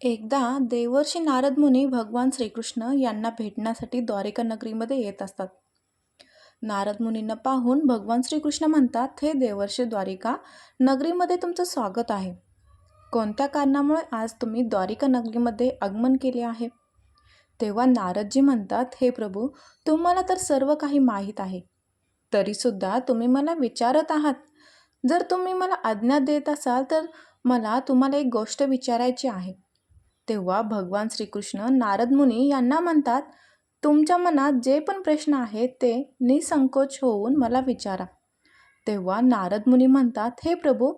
एकदा देवर्षी नारद मुनी भगवान श्रीकृष्ण यांना भेटण्यासाठी द्वारिका नगरीमध्ये येत असतात. नारद मुनींना पाहून भगवान श्रीकृष्ण म्हणतात हे देवर्षी द्वारिका नगरीमध्ये तुमचं स्वागत आहे. कोणत्या कारणामुळे आज तुम्ही द्वारिका नगरीमध्ये आगमन केले आहे? तेव्हा नारदजी म्हणतात हे प्रभू तुम्हाला तर सर्व काही माहीत आहे. तरीसुद्धा तुम्ही मला विचारत आहात. जर तुम्ही मला आज्ञा देत असाल तर मला तुम्हाला एक गोष्ट विचारायची आहे. तेव्हा भगवान श्रीकृष्ण नारद मुनी यांना म्हणतात तुमच्या मनात जे पण प्रश्न आहेत ते निसंकोच होऊन मला विचारा. तेव्हा नारद मुनी म्हणतात हे प्रभू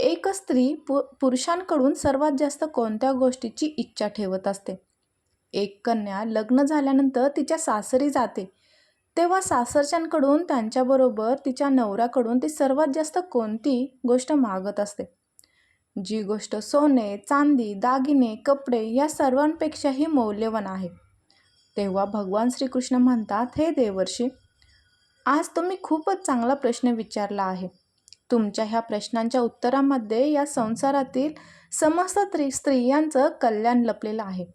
एक स्त्री पु पुरुषांकडून सर्वात जास्त कोणत्या गोष्टीची इच्छा ठेवत असते? एक कन्या लग्न झाल्यानंतर तिच्या सासरी जाते. तेव्हा सासरच्यांकडून त्यांच्याबरोबर तिच्या नवऱ्याकडून ती सर्वात जास्त कोणती गोष्ट मागत असते? जी गोष्ट सोने चांदी दागिने कपडे या सर्वांपेक्षाही मौल्यवान आहे. तेव्हा भगवान श्रीकृष्ण म्हणतात हे देवर्षी आज तुम्ही खूपच चांगला प्रश्न विचारला आहे. तुमच्या ह्या प्रश्नांच्या उत्तरामध्ये या संसारातील समस्त त्रि स्त्रियांचं कल्याण लपलेलं आहे.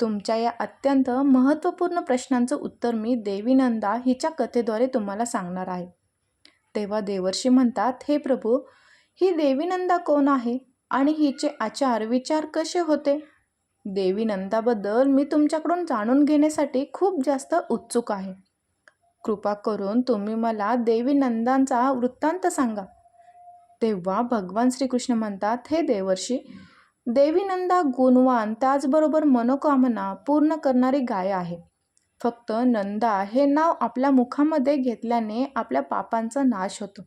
तुमच्या या अत्यंत महत्त्वपूर्ण प्रश्नांचं उत्तर मी देवीनंदा हिच्या कथेद्वारे तुम्हाला सांगणार आहे. तेव्हा देवर्षी म्हणतात हे प्रभू ही देवीनंदा कोण आहे? आणि हिचे आचार विचार कसे होते? देवीनंदाबद्दल मी तुमच्याकडून जाणून घेण्यासाठी खूप जास्त उत्सुक आहे. कृपा करून तुम्ही मला देवीनंदांचा वृत्तांत सांगा. तेव्हा भगवान श्रीकृष्ण म्हणतात हे देवर्षी देवीनंदा गुणवान त्याचबरोबर मनोकामना पूर्ण करणारी गाय आहे. फक्त नंदा हे नाव आपल्या मुखामध्ये घेतल्याने आपल्या पापांचा नाश होतो.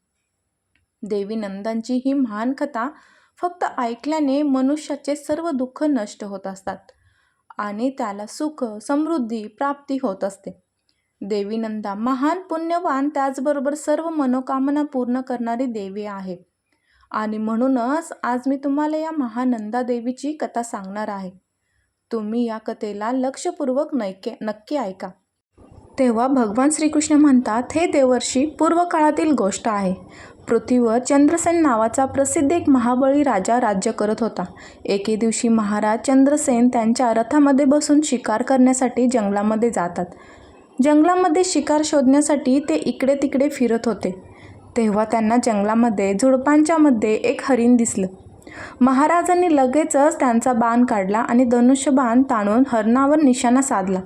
देवी नंदांची ही महान कथा फक्त ऐकल्याने मनुष्याचे सर्व दुःख नष्ट होत असतात आणि त्याला सुख समृद्धी प्राप्ती होत असते. देवी नंदा महान पुण्यवान त्याचबरोबर सर्व मनोकामना पूर्ण करणारी देवी आहे. आणि म्हणूनच आज मी तुम्हाला या महानंदा देवीची कथा सांगणार आहे. तुम्ही या कथेला लक्षपूर्वक नैके नक्की ऐका. तेव्हा भगवान श्रीकृष्ण म्हणतात हे देवर्षी पूर्व काळातील गोष्ट आहे. पृथ्वीवर चंद्रसेन नावाचा प्रसिद्ध एक महाबळी राजा राज्य करत होता. एके दिवशी महाराज चंद्रसेन त्यांच्या रथामध्ये बसून शिकार करण्यासाठी जंगलामध्ये जातात. जंगलामध्ये शिकार शोधण्यासाठी ते इकडे तिकडे फिरत होते. तेव्हा त्यांना जंगलामध्ये झुडपांच्या मध्ये एक हरिण दिसलं. महाराजांनी लगेचच त्यांचा बाण काढला आणि धनुष्यबाण ताणून हरणावर निशाणा साधला.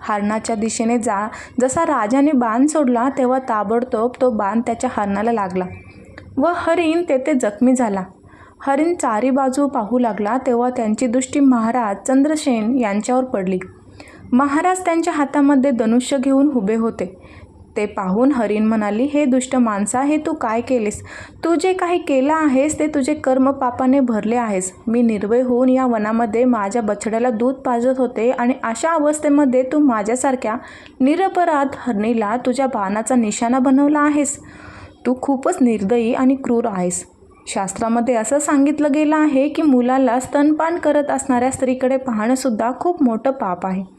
हरणाच्या दिशेने जा. जसा राजाने बाण सोडला तेव्हा ताबडतोब तो बाण त्याच्या हरणाला लागला. व हरिण तेथे जखमी झाला. हरिण चारी बाजू पाहू लागला तेव्हा त्यांची दृष्टी महाराज चंद्रसेन यांच्यावर पडली. महाराज त्यांच्या हातामध्ये धनुष्य घेऊन उभे होते. ते पाहून हरिण म्हणाली हे दुष्ट माणसा हे तू काय केलेस? तू जे काही केलं आहेस ते तुझे कर्म पापाने भरले आहेस. मी निर्भय होऊन या वनामध्ये माझ्या बछड्याला दूध पाजत होते आणि अशा अवस्थेमध्ये तू माझ्यासारख्या निरपराध हरणीला तुझ्या बाणाचा निशाणा बनवला आहेस. तू खूपच निर्दयी आणि क्रूर आहेस. शास्त्रामध्ये असं सांगितलं गेलं आहे की मुलाला स्तनपान करत असणाऱ्या स्त्रीकडे पाहणंसुद्धा खूप मोठं पाप आहे.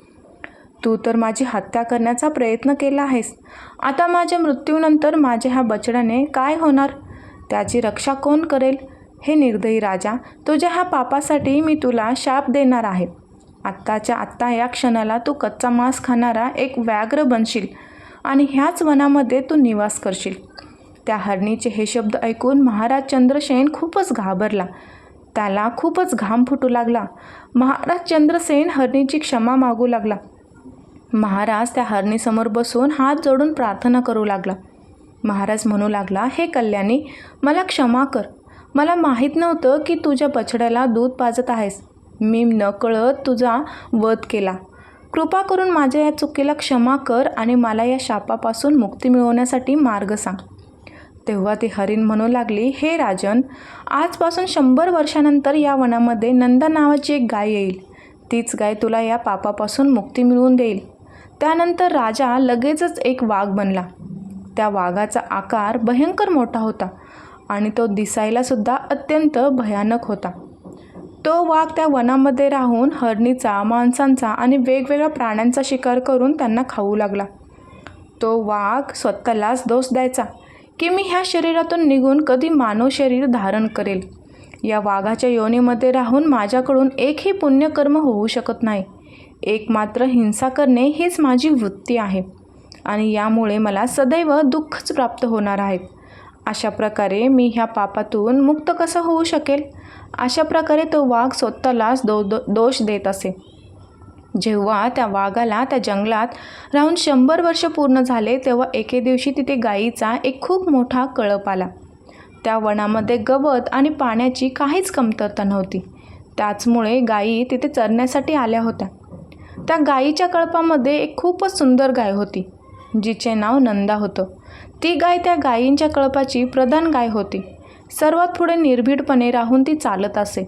तू तर माझी हत्या करण्याचा प्रयत्न केला आहेस. आता माझ्या मृत्यूनंतर माझ्या ह्या बछड्याने काय होणार? त्याची रक्षा कोण करेल? हे निर्दयी राजा तुझ्या ह्या पापासाठी मी तुला शाप देणार आहे. आत्ताच्या आत्ता या क्षणाला तू कच्चा मांस खाणारा एक व्याघ्र बनशील आणि ह्याच वनामध्ये तू निवास करशील. त्या हरणीचे हे शब्द ऐकून महाराज चंद्रसेन खूपच घाबरला. त्याला खूपच घाम फुटू लागला. महाराज चंद्रसेन हरणीची क्षमा मागू लागला. महाराज त्या हरणीसमोर बसून हात जोडून प्रार्थना करू लागला. महाराज म्हणू लागला हे कल्याणी मला क्षमा कर. मला माहीत नव्हतं की तुझ्या बछड्याला दूध पाजत आहेस. मी नकळत तुझा वध केला. कृपा करून माझ्या या चुकीला क्षमा कर आणि मला या शापापासून मुक्ती मिळवण्यासाठी मार्ग सांग. तेव्हा ती हरिण म्हणू लागली हे राजन आजपासून शंभर वर्षानंतर या वनामध्ये नंदा नावाची एक गाय येईल. तीच गाय तुला या पापापासून मुक्ती मिळवून देईल. त्यानंतर राजा लगेचच एक वाघ बनला. त्या वाघाचा आकार भयंकर मोठा होता आणि तो दिसायलासुद्धा अत्यंत भयानक होता. तो वाघ त्या वनामध्ये राहून हरणीचा माणसांचा आणि वेगवेगळ्या प्राण्यांचा शिकार करून त्यांना खाऊ लागला. तो वाघ स्वतःलाच दोष द्यायचा की मी ह्या शरीरातून निघून कधी मानव शरीर धारण करेल? या वाघाच्या योनीमध्ये राहून माझ्याकडून एकही पुण्यकर्म होऊ शकत नाही. एकमात्र हिंसा करणे हीच माझी वृत्ती आहे आणि यामुळे मला सदैव दुःखच प्राप्त होणार आहे. अशा प्रकारे मी ह्या पापातून मुक्त कसं होऊ शकेल? अशा प्रकारे तो वाघ स्वतःलाच दो दो दोष देत असे. जेव्हा त्या वाघाला त्या जंगलात राहून शंभर वर्ष पूर्ण झाले तेव्हा एके दिवशी तिथे गायीचा एक खूप मोठा कळप आला. त्या वनामध्ये गवत आणि पाण्याची काहीच कमतरता नव्हती. त्याचमुळे गायी तिथे चरण्यासाठी आल्या होत्या. त्या गायीच्या कळपामध्ये एक खूपच सुंदर गाय होती जिचे नाव नंदा होतं. ती गाय त्या गायींच्या कळपाची प्रधान गाय होती. सर्वात पुढे निर्भीडपणे राहून ती चालत असे.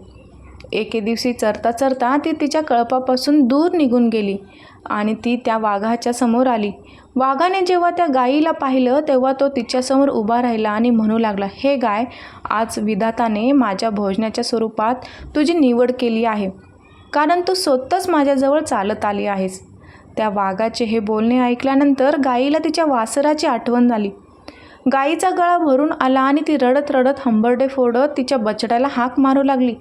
एके दिवशी चरता चरता ती तिच्या कळपापासून दूर निघून गेली आणि ती त्या वाघाच्या समोर आली. वाघाने जेव्हा त्या गायीला पाहिलं तेव्हा तो तिच्यासमोर उभा राहिला आणि म्हणू लागला हे गाय आज विधाताने माझ्या भोजनाच्या स्वरूपात तुझी निवड केली आहे. कारण तू स्वतःच माझ्याजवळ चालत आली आहेस. त्या वाघाचे हे बोलणे ऐकल्यानंतर गाईला तिच्या वासराची आठवण झाली. गाईचा गळा भरून आला आणि ती रडत रडत हंबरडे फोडत तिच्या बछड्याला हाक मारू लागली.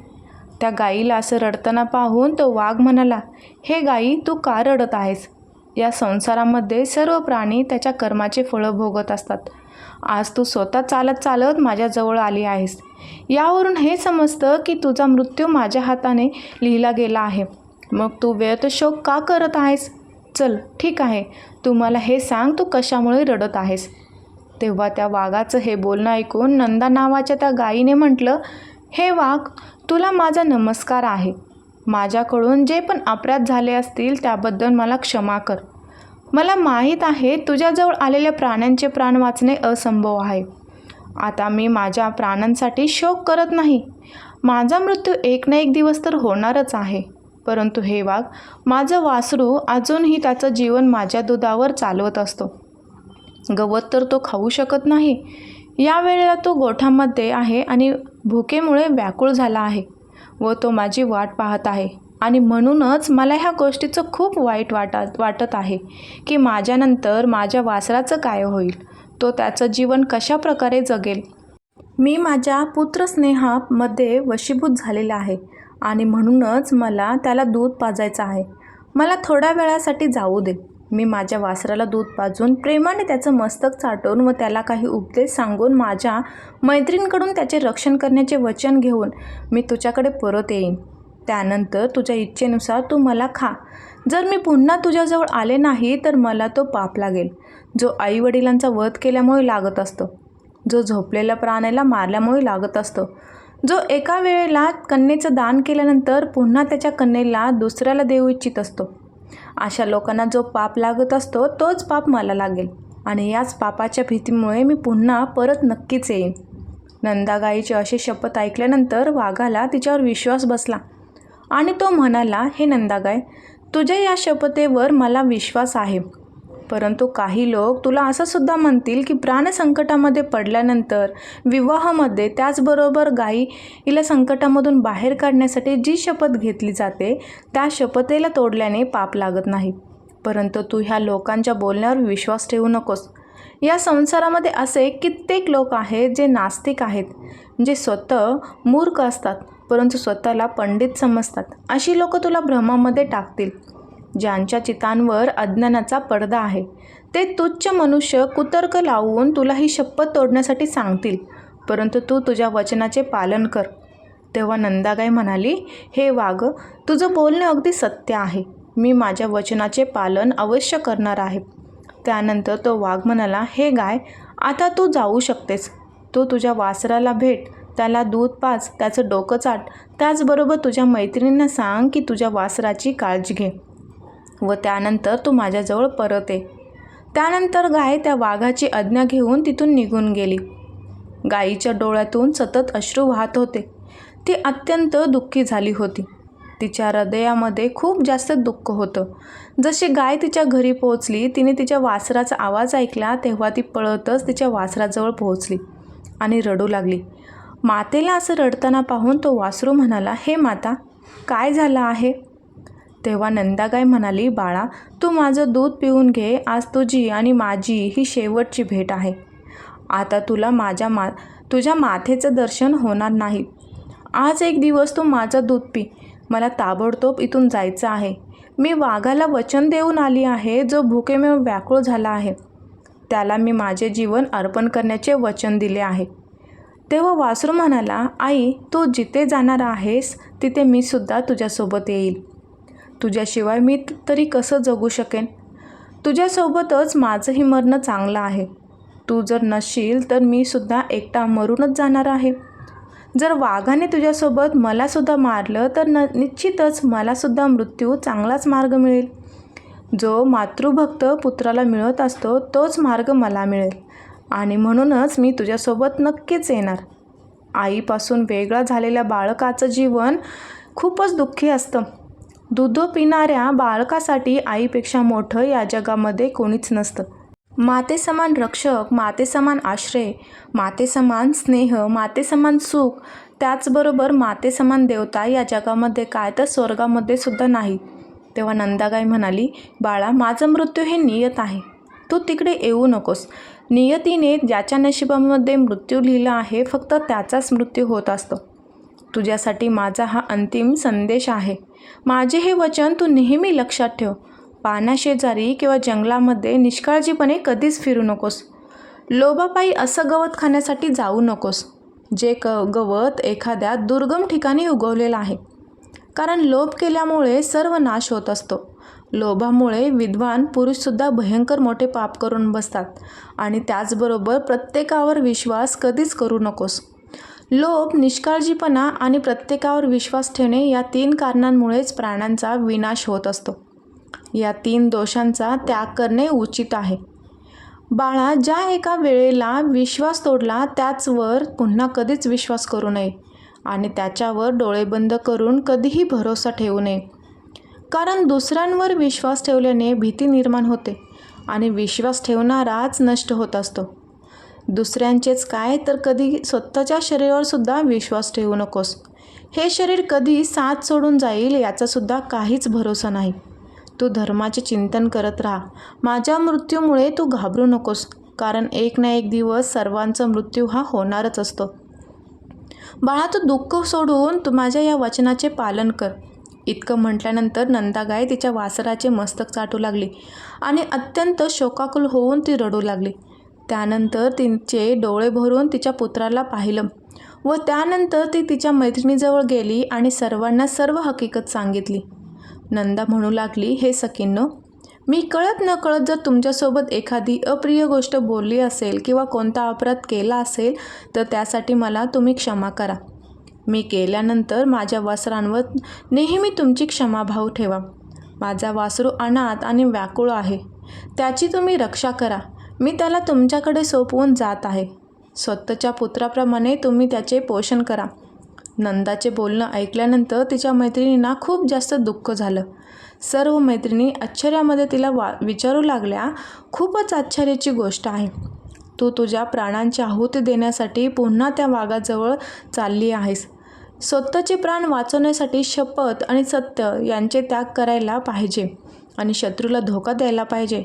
त्या गाईला असं रडताना पाहून तो वाघ म्हणाला हे गाई तू का रडत आहेस? या संसारामध्ये सर्व प्राणी त्याच्या कर्माचे फळं भोगत असतात. आज तू स्वतः चालत चालत माझ्याजवळ आली आहेस. यावरून हे समजतं की तुझा मृत्यू माझ्या हाताने लिहिला गेला आहे. मग तू व्यर्थ शोक का करत आहेस? चल ठीक आहे. तू मला हे सांग तू कशामुळे रडत आहेस? तेव्हा त्या वाघाचं हे बोलणं ऐकून नंदा नावाच्या त्या गायीने म्हटलं हे वाघ तुला माझा नमस्कार आहे. माझ्याकडून जे पण अपराध झाले असतील त्याबद्दल मला क्षमा कर. मला माहीत आहे तुझ्याजवळ आलेल्या प्राण्यांचे प्राण वाचणे असंभव आहे. आता मी माझ्या प्राणांसाठी शोक करत नाही. माझा मृत्यू एक ना एक दिवस तर होणारच आहे. परंतु हे वाघ माझं वासरू अजूनही त्याचं जीवन माझ्या दुधावर चालवत असतो. गवत तर तो खाऊ शकत नाही. यावेळेला तो गोठ्यामध्ये आहे आणि भुकेमुळे व्याकुळ झाला आहे व तो माझी वाट पाहत आहे. आणि म्हणूनच मला ह्या गोष्टीचं खूप वाईट वाटत वाटत आहे की माझ्यानंतर माझ्या वासराचं काय होईल? तो त्याचं जीवन कशा प्रकारे जगेल? मी माझ्या पुत्रस्नेहामध्ये वशीभूत झालेला आहे आणि म्हणूनच मला त्याला दूध पाजायचं आहे. मला थोड्या वेळासाठी जाऊ दे. मी माझ्या वासराला दूध पाजून प्रेमाने त्याचं मस्तक चाटून व त्याला काही उपदेश सांगून माझ्या मैत्रीणकडून त्याचे रक्षण करण्याचे वचन घेऊन मी तुझ्याकडे परत येईन. त्यानंतर तुझ्या इच्छेनुसार तू मला खा. जर मी पुन्हा तुझ्याजवळ आले नाही तर मला तो पाप लागेल. जो आईवडिलांचा वध केल्यामुळे लागत असतो. जो झोपलेल्या प्राण्याला मारल्यामुळे लागत असतो. जो एका वेळेला कन्येचं दान केल्यानंतर पुन्हा त्याच्या कन्येला दुसऱ्याला देऊ इच्छित असतो. अशा लोकांना जो पाप लागत असतो तोच पाप मला लागेल. आणि याच पापाच्या भीतीमुळे मी पुन्हा परत नक्कीच येईन. नंदागाईची अशी शपथ ऐकल्यानंतर वाघाला तिच्यावर विश्वास बसला. आणि तो म्हणाला हे नंदागाय तुझ्या या शपथेवर मला विश्वास आहे. परंतु काही लोक तुला असं सुद्धा म्हणतील की प्राणसंकटामध्ये पडल्यानंतर विवाहामध्ये त्याचबरोबर गाई हिला संकटामधून बाहेर काढण्यासाठी जी शपथ घेतली जाते त्या शपथेला तोडल्याने पाप लागत नाही. परंतु तू ह्या लोकांच्या बोलण्यावर विश्वास ठेवू नकोस. या संसारामध्ये असे कित्येक लोक आहेत जे नास्तिक आहेत जे स्वतः मूर्ख असतात परंतु स्वतःला पंडित समजतात. अशी लोक तुला भ्रमामध्ये टाकतील ज्यांच्या चितांवर अज्ञानाचा पडदा आहे. ते तुच्छ मनुष्य कुतर्क लावून तुला ही शपथ तोडण्यासाठी सांगतील परंतु तू तुझ्या वचनाचे पालन कर. तेव्हा नंदागाई म्हणाली हे वाघ तुझं बोलणं अगदी सत्य आहे. मी माझ्या वचनाचे पालन अवश्य करणार आहे. त्यानंतर तो वाघ म्हणाला हे गाय आता तू जाऊ शकतेस. तू तुझ्या वासराला भेट त्याला दूध पाच त्याचं डोकं चाट. त्याचबरोबर तुझ्या मैत्रिणींना सांग की तुझ्या वासराची काळजी घे. व त्यानंतर तू माझ्याजवळ परत. ये त्यानंतर गाय त्या वाघाची आज्ञा घेऊन तिथून निघून गेली. गायीच्या डोळ्यातून सतत अश्रू वाहत होते. ती अत्यंत दुःखी झाली होती. तिच्या हृदयामध्ये खूप जास्त दुःख होतं. जशी गाय तिच्या घरी पोहोचली तिने तिच्या वासराचा आवाज ऐकला तेव्हा ती पळतच तिच्या वासराजवळ पोहोचली आणि रडू लागली. मातेला असं रडताना पाहून तो वासरू म्हणाला हे माता काय झालं आहे? तेव्हा नंदागाय म्हणाली बाळा तू माझं दूध पिऊन घे आज तुझी आणि माझी ही शेवटची भेट आहे. आता तुला माझ्या मा तुझ्या माथेचं दर्शन होणार नाही. आज एक दिवस तू माझं दूध पी. मला ताबडतोब इथून जायचं आहे. मी वाघाला वचन देऊन आली आहे जो भुकेमुळे व्याकुळ झाला आहे. त्याला मी माझे जीवन अर्पण करण्याचे वचन दिले आहे. तेव्हा वासरू म्हणाला आई तू जिथे जाणार आहेस तिथे मी सुद्धा तुझ्यासोबत येईल. तुझ्याशिवाय मी तरी कसं जगू शकेन? तुझ्यासोबतच माझंही मरणं चांगलं आहे. तू जर नसशील तर मी सुद्धा एकटा मरूनच जाणार आहे. जर वाघाने तुझ्यासोबत मलासुद्धा मारलं तर न निश्चितच मलासुद्धा मृत्यू चांगलाच मार्ग मिळेल. जो मातृभक्त पुत्राला मिळत असतो तोच मार्ग मला मिळेल. आणि म्हणूनच मी तुझ्यासोबत नक्कीच येणार. आईपासून वेगळा झालेल्या बाळकाचं जीवन खूपच दुःखी असतं. दूध पिणाऱ्या बाळकासाठी आईपेक्षा मोठं या जगामध्ये कोणीच नसतं. मातेसमान रक्षक मातेसमान आश्रय मातेसमान स्नेह मातेसमान सुख त्याचबरोबर मातेसमान देवता या जगामध्ये काय तर स्वर्गामध्ये सुद्धा नाही. तेव्हा नंदागाई म्हणाली बाळा माझं मृत्यू हे नियत आहे. तू तिकडे येऊ नकोस. नियतीने ज्याच्या नशिबामध्ये मृत्यू लिहिला आहे फक्त त्याचाच मृत्यू होत असतो. तुझ्यासाठी माझा हा अंतिम संदेश आहे. माझे हे वचन तू नेहमी लक्षात ठेव. पानाशेजारी किंवा जंगलामध्ये निष्काळजीपणे कधीच फिरू नकोस. लोभापायी असं गवत खाण्यासाठी जाऊ नकोस जे क गवत एखाद्या दुर्गम ठिकाणी उगवलेलं आहे. कारण लोभ केल्यामुळे सर्व नाश होत असतो. लोभामुळे विद्वान पुरुषसुद्धा भयंकर मोठे पाप करून बसतात आणि त्याचबरोबर प्रत्येकावर विश्वास कधीच करू नकोस. लोभ निष्काळजीपणा आणि प्रत्येकावर विश्वास ठेवणे या तीन कारणांमुळेच प्राण्यांचा विनाश होत असतो. या तीन दोषांचा त्याग करणे उचित आहे. बाळा ज्या एका वेळेला विश्वास तोडला त्याचवर पुन्हा कधीच विश्वास करू नये आणि त्याच्यावर डोळे बंद करून कधीही भरोसा ठेवू नये. कारण दुसऱ्यांवर विश्वास ठेवल्याने भीती निर्माण होते आणि विश्वास ठेवणाराच नष्ट होत असतो. दुसऱ्यांचेच काय तर कधी स्वतःच्या शरीरावरसुद्धा विश्वास ठेवू नकोस. हे शरीर कधी साथ सोडून जाईल याचासुद्धा काहीच भरोसा नाही. तू धर्माचे चिंतन करत राहा. माझ्या मृत्यूमुळे तू घाबरू नकोस कारण एक ना एक दिवस सर्वांचा मृत्यू हा होणारच असतो. बाळा तू दुःख सोडून तू माझ्या या वचनाचे पालन कर. इतकं म्हटल्यानंतर नंदागाय तिच्या वासराचे मस्तक चाटू लागली आणि अत्यंत शोकाकुल होऊन ती रडू लागली. त्यानंतर तिचे डोळे भरून तिच्या पुत्राला पाहिलं व त्यानंतर ती तिच्या मैत्रिणीजवळ गेली आणि सर्वांना सर्व हकीकत सांगितली. नंदा म्हणू लागली हे सकींनो मी कळत न कळत जर तुमच्यासोबत एखादी अप्रिय गोष्ट बोलली असेल किंवा कोणता अपराध केला असेल तर त्यासाठी मला तुम्ही क्षमा करा. मी केल्यानंतर माझ्या वासरांवर नेहमी तुमची क्षमाभाव ठेवा. माझा वासरू अनाथ आणि व्याकुळ आहे. त्याची तुम्ही रक्षा करा. मी त्याला तुमच्याकडे सोपवून जात आहे. स्वतःच्या पुत्राप्रमाणे तुम्ही त्याचे पोषण करा. नंदाचे बोलणं ऐकल्यानंतर तिच्या मैत्रिणींना खूप जास्त दुःख झालं. सर्व मैत्रिणी आश्चर्यामध्ये तिला वा विचारू लागल्या खूपच आश्चर्याची गोष्ट आहे. तू तुझ्या प्राणांची आहुती देण्यासाठी पुन्हा त्या वाघाजवळ चालली आहेस. स्वतःचे प्राण वाचवण्यासाठी शपथ आणि सत्य यांचे त्याग करायला पाहिजे आणि शत्रूला धोका द्यायला पाहिजे.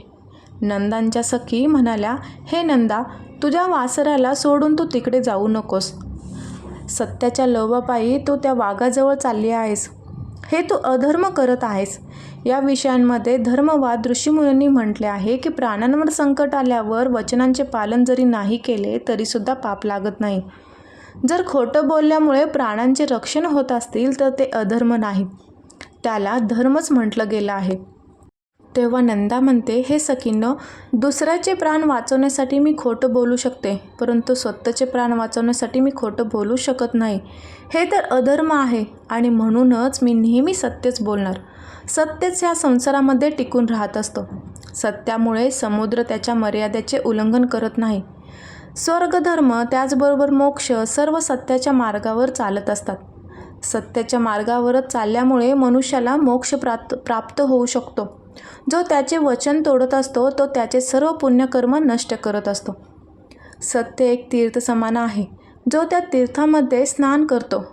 नंदांच्या सखी म्हणाल्या हे नंदा तुझ्या वासराला सोडून तू तिकडे जाऊ नकोस. सत्याच्या लोभापायी तू त्या वाघाजवळ चालली आहेस. हे तू अधर्म करत आहेस. या विषयांमध्ये धर्मवाद ऋषीमुनींनी म्हटले आहे की प्राण्यांवर संकट आल्यावर वचनांचे पालन जरी नाही केले तरीसुद्धा पाप लागत नाही. जर खोटं बोलल्यामुळे प्राणांचे रक्षण होत असतील तर ते अधर्म नाही त्याला धर्मच म्हटलं गेलं आहे. तेव्हा नंदा म्हणते हे सखींनो दुसऱ्याचे प्राण वाचवण्यासाठी मी खोटं बोलू शकते परंतु स्वतःचे प्राण वाचवण्यासाठी मी खोटं बोलू शकत नाही. हे तर अधर्म आहे आणि म्हणूनच मी नेहमी सत्यच बोलणार. सत्यच ह्या संसारामध्ये टिकून राहत असतो. सत्यामुळे समुद्र त्याच्या मर्यादेचे उल्लंघन करत नाही. स्वर्गधर्म त्याचबरोबर मोक्ष सर्व सत्याच्या मार्गावर चालत असतात. सत्याच्या मार्गावरच चालल्यामुळे मनुष्याला मोक्ष प्राप्त प्राप्त होऊ शकतो. जो त्याचे वचन तोडत असतो तो त्याचे सर्व पुण्यकर्म नष्ट करत असतो. सत्य एक तीर्थ समान आहे जो त्या तीर्थामध्ये स्नान करतो.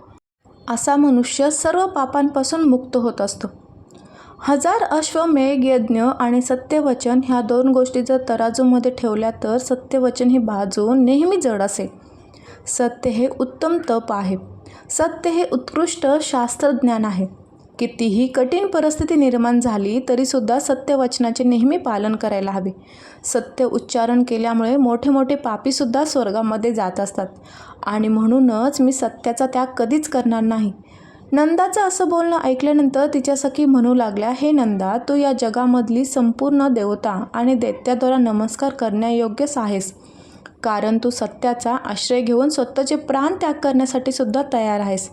असा मनुष्य सर्व पापांपासून मुक्त होत असतो. हजार अश्वमेघ यज्ञ आणि सत्यवचन ह्या दोन गोष्टी जर तराजूमध्ये ठेवल्या तर सत्यवचन ही बाजू नेहमी जड असेल. सत्य हे उत्तम तप आहे. सत्य हे उत्कृष्ट शास्त्रज्ञान आहे. कितीही कठीण परिस्थिती निर्माण झाली तरीसुद्धा सत्यवचनाचे नेहमी पालन करायला हवे. सत्य उच्चारण केल्यामुळे मोठे मोठे पापीसुद्धा स्वर्गामध्ये जात असतात. आणि म्हणूनच मी सत्याचा त्याग कधीच करणार नाही. नंदाचं असं बोलणं ऐकल्यानंतर तिच्या सखी म्हणू लागल्या हे नंदा तू या जगामधली संपूर्ण देवता आणि दैत्याद्वारा नमस्कार करण्यायोग्यच आहेस. कारण तू सत्याचा आश्रय घेऊन स्वतःचे प्राण त्याग करण्यासाठी सुद्धा तयार आहेस.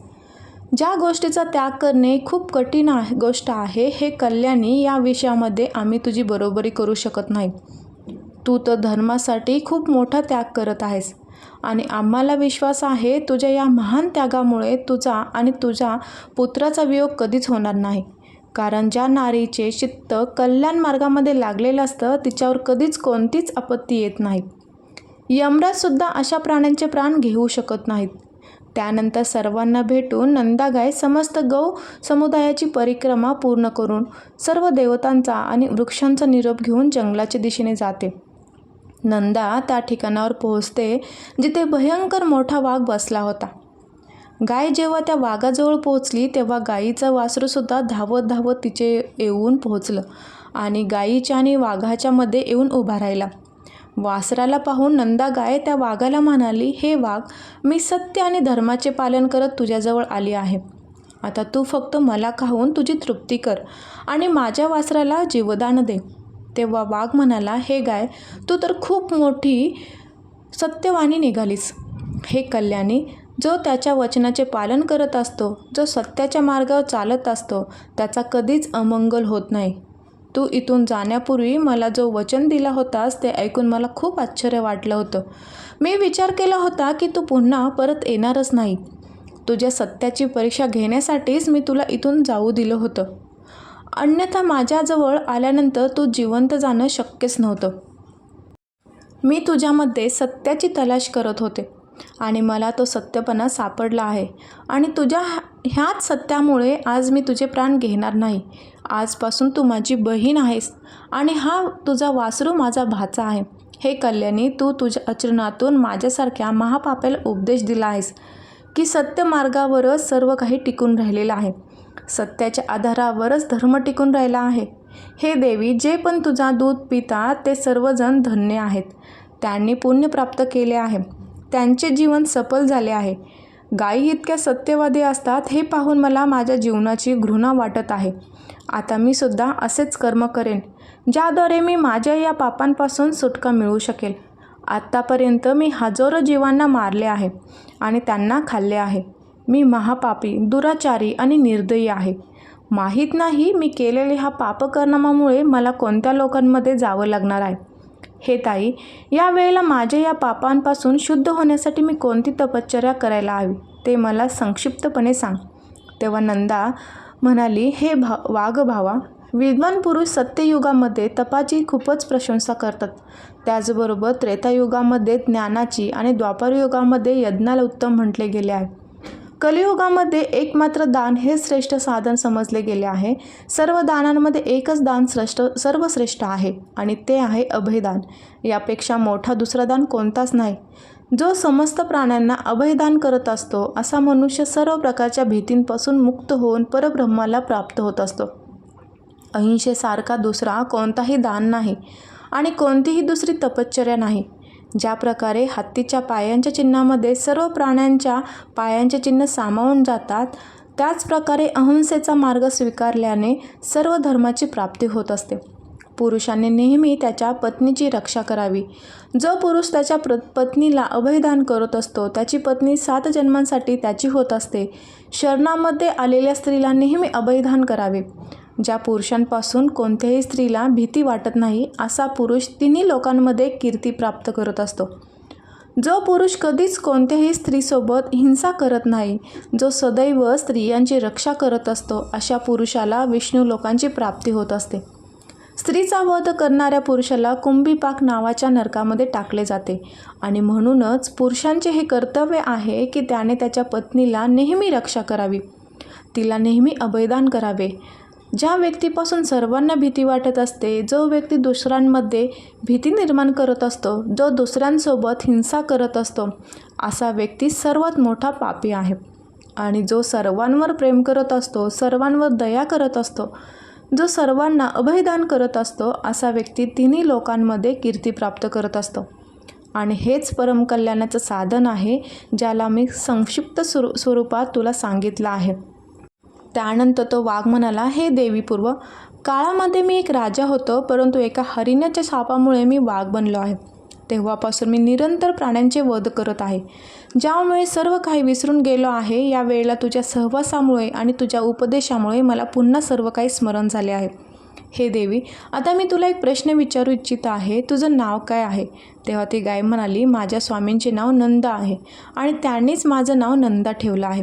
ज्या गोष्टीचा त्याग करणे खूप कठीण आहे गोष्ट आहे हे कल्याणी या विषयामध्ये आम्ही तुझी बरोबरी करू शकत नाही. तू तर धर्मासाठी खूप मोठा त्याग करत आहेस आणि आम्हाला विश्वास आहे तुझ्या या महान त्यागामुळे तुझा आणि तुझ्या पुत्राचा वियोग कधीच होणार नाही. कारण ज्या नारीचे चित्त कल्याण मार्गामध्ये लागलेलं असतं तिच्यावर कधीच कोणतीच आपत्ती येत नाही. यमराजसुद्धा अशा प्राण्यांचे प्राण घेऊ शकत नाहीत. त्यानंतर सर्वांना भेटून नंदागाय समस्त गौ समुदायाची परिक्रमा पूर्ण करून सर्व देवतांचा आणि वृक्षांचा निरोप घेऊन जंगलाच्या दिशेने जाते. नंदा त्या ठिकाणावर पोहोचते जिथे भयंकर मोठा वाघ बसला होता. गाय जेव्हा त्या वाघाजवळ पोहोचली तेव्हा गायीचं वासरूसुद्धा धावत धावत तिचे येऊन पोहोचलं आणि गायीच्या आणि वाघाच्या मध्ये येऊन उभा राहिला. वासराला पाहून नंदा गाय त्या वाघाला म्हणाली हे वाघ मी सत्य आणि धर्माचे पालन करत तुझ्याजवळ आली आहे. आता तू फक्त मला खाऊन तुझी तृप्ती कर आणि माझ्या वासराला जीवदान दे. तेव्हा वाघ म्हणाला हे गाय तू तर खूप मोठी सत्यवाणी निघालीस. हे कल्याणी जो त्याच्या वचनाचे पालन करत असतो जो सत्याच्या मार्गावर चालत असतो त्याचा कधीच अमंगल होत नाही. तू इथून जाण्यापूर्वी मला जो वचन दिला होतास ते ऐकून मला खूप आश्चर्य वाटलं होतं. मी विचार केला होता की तू पुन्हा परत येणारच नाही. तुझ्या सत्याची परीक्षा घेण्यासाठीच मी तुला इथून जाऊ दिलं होतं. अन्यथा माझ्याजवळ आल्यानंतर तू जिवंत जाणं शक्यच नव्हतं. मी तुझ्यामध्ये सत्याची तलाश करत होते आणि मला तो सत्यपणा सापडला आहे आणि तुझ्या ह्याच सत्यामुळे आज मी तुझे प्राण घेणार नाही. आजपासून तू माझी बहीण आहेस आणि हा तुझा वासरू माझा भाचा आहे. हे कल्याणी तू तुझ्या आचरणातून माझ्यासारख्या महापाप्याला उपदेश दिला आहेस की सत्य मार्गावरच सर्व काही टिकून राहिलेलं आहे. सत्याच्या आधारावरच धर्म टिकून राहिला आहे. हे देवी जे पण तुझा दूध पितात ते सर्वजण धन्य आहेत. त्यांनी पुण्य प्राप्त केले आहे. त्यांचे जीवन सफल झाले आहे. गायी इतक्या सत्यवादी असतात हे पाहून मला माझ्या जीवनाची घृणा वाटत आहे. आता मी सुद्धा असेच कर्म करेन ज्याद्वारे मी माझ्या या पापांपासून सुटका मिळू शकेल. आत्तापर्यंत मी हजारो जीवांना मारले आहे आणि त्यांना खाल्ले आहे. मी महापापी दुराचारी आणि निर्दयी आहे. माहीत नाही मी केलेले हा पापकर्मामुळे मला कोणत्या लोकांमध्ये जावं लागणार आहे. हे ताई या वेळेला माझ्या या पापांपासून शुद्ध होण्यासाठी मी कोणती तपश्चर्या करायला हवी ते मला संक्षिप्तपणे सांग. तेव्हा नंदा म्हणाली हे भा वाघ भावा विद्वान पुरुष सत्ययुगामध्ये तपाची खूपच प्रशंसा करतात. त्याचबरोबर त्रेतायुगामध्ये ज्ञानाची आणि द्वापारयुगामध्ये यज्ञाला उत्तम म्हटले गेले आहे. कलियुगामध्ये एकमात्र दान हे श्रेष्ठ साधन समजले गेले आहे. सर्व दानांमध्ये एकच दान श्रेष्ठ सर्वश्रेष्ठ आहे आणि ते आहे अभयदान. यापेक्षा मोठा दुसरा दान कोणताच नाही. जो समस्त प्राण्यांना अभयदान करत असतो असा मनुष्य सर्व प्रकारच्या भीतींपासून मुक्त होऊन परब्रह्माला प्राप्त होत असतो. अहिंसेसारखा दुसरा कोणताही दान नाही आणि कोणतीही दुसरी तपश्चर्या नाही. ज्या प्रकारे हत्तीच्या पायांच्या चिन्हामध्ये सर्व प्राण्यांच्या पायांचे चिन्ह सामावून जातात त्याच प्रकारे अहिंसेचा मार्ग स्वीकारल्याने सर्व धर्माची प्राप्ती होत असते. पुरुषाने नेहमी त्याच्या पत्नीची रक्षा करावी. जो पुरुष त्याच्या प्र पत्नीला अभयदान करत असतो त्याची पत्नी सात जन्मांसाठी त्याची होत असते. शरणामध्ये आलेल्या स्त्रीला नेहमी अभयदान करावे. ज्या पुरुषांपासून कोणत्याही स्त्रीला भीती वाटत नाही असा पुरुष तिन्ही लोकांमध्ये कीर्ती प्राप्त करत असतो. जो पुरुष कधीच कोणत्याही स्त्रीसोबत हिंसा करत नाही जो सदैव स्त्रियांची रक्षा करत असतो अशा पुरुषाला विष्णू लोकांची प्राप्ती होत असते. स्त्रीचा वध करणाऱ्या पुरुषाला कुंभीपाक नावाच्या नरकामध्ये टाकले जाते. आणि म्हणूनच पुरुषांचे हे कर्तव्य आहे की त्याने त्याच्या पत्नीला नेहमी रक्षा करावी. तिला नेहमी अभयदान करावे. ज्या व्यक्तीपासून सर्वांना भीती वाटत असते जो व्यक्ती दुसऱ्यांमध्ये भीती निर्माण करत असतो जो दुसऱ्यांसोबत हिंसा करत असतो असा व्यक्ती सर्वात मोठा पापी आहे. आणि जो सर्वांवर प्रेम करत असतो सर्वांवर दया करत असतो जो सर्वांना अभयदान करत असतो असा व्यक्ती तिन्ही लोकांमध्ये कीर्ती प्राप्त करत असतो. आणि हेच परमकल्याणाचं साधन आहे ज्याला मी संक्षिप्त स्वरू स्वरूपात तुला सांगितलं आहे. त्यानंतर तो वाघ म्हणाला हे देवीपूर्व काळामध्ये मी एक राजा होतो परंतु एका हरिणाच्या शापामुळे मी वाघ बनलो आहे. तेव्हापासून मी निरंतर प्राण्यांचे वध करत आहे. ज्यामुळे सर्व काही विसरून गेलो आहे या वेळेला तुझ्या सहवासामुळे आणि तुझ्या उपदेशामुळे मला पुन्हा सर्व काही स्मरण झाले आहे. हे देवी आता मी तुला एक प्रश्न विचारू इच्छित आहे. तुझं नाव काय आहे? तेव्हा ती गाय म्हणाली माझ्या स्वामींचे नाव नंदा आहे आणि त्यांनीच माझं नाव नंदा ठेवलं आहे.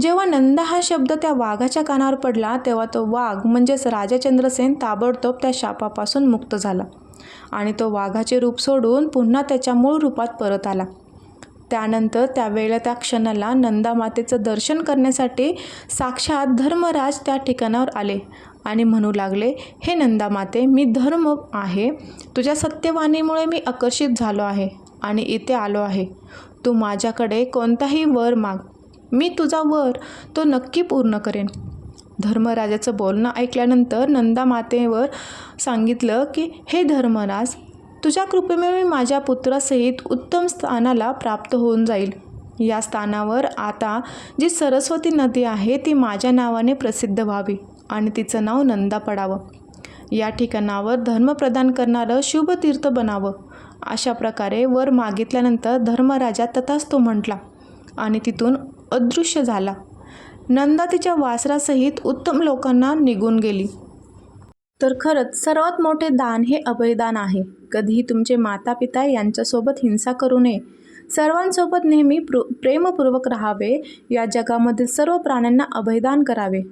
जेव्हा नंदा हा शब्द त्या वाघाच्या कानावर पडला तेव्हा तो वाघ म्हणजेच राजा चंद्रसेन ताबडतोब त्या शापापासून मुक्त झाला. आणि तो वाघाचे रूप सोडून पुन्हा त्याच्या मूळ रूपात परत आला. त्यानंतर त्यावेळेला त्या क्षणाला नंदामातेचं दर्शन करण्यासाठी साक्षात धर्मराज त्या ठिकाणावर आले आणि म्हणू लागले हे नंदा माते मी धर्म आहे. तुझ्या सत्यवाणीमुळे मी आकर्षित झालो आहे आणि इथे आलो आहे. तू माझ्याकडे कोणताही वर माग. मी तुझा वर तो नक्की पूर्ण करेन. धर्मराजाचं बोलणं ऐकल्यानंतर नंदा मातेवर सांगितलं की हे धर्मराज तुझ्या कृपेमुळे मी माझ्या पुत्रासहित उत्तम स्थानाला प्राप्त होऊन जाईल. या स्थानावर आता जी सरस्वती नदी आहे ती माझ्या नावाने प्रसिद्ध व्हावी आणि तिचं नाव नंदा पडावं. या ठिकाणावर धर्म प्रदान करणारं शुभतीर्थ बनावं. अशा प्रकारे वर मागितल्यानंतर धर्मराजा तथाच तो म्हटला आणि तिथून अदृश्य झाला. नंदा तिच्या वासरासहित उत्तम लोकांना निघून गेली. तर खरंच सर्वात मोठे दान हे अभयदान आहे. कधीही तुमचे माता पिता यांच्यासोबत हिंसा करू नये. सर्वांसोबत नेहमी प्र प्रेमपूर्वक राहावे. या जगामधील सर्व प्राण्यांना अभयदान करावे.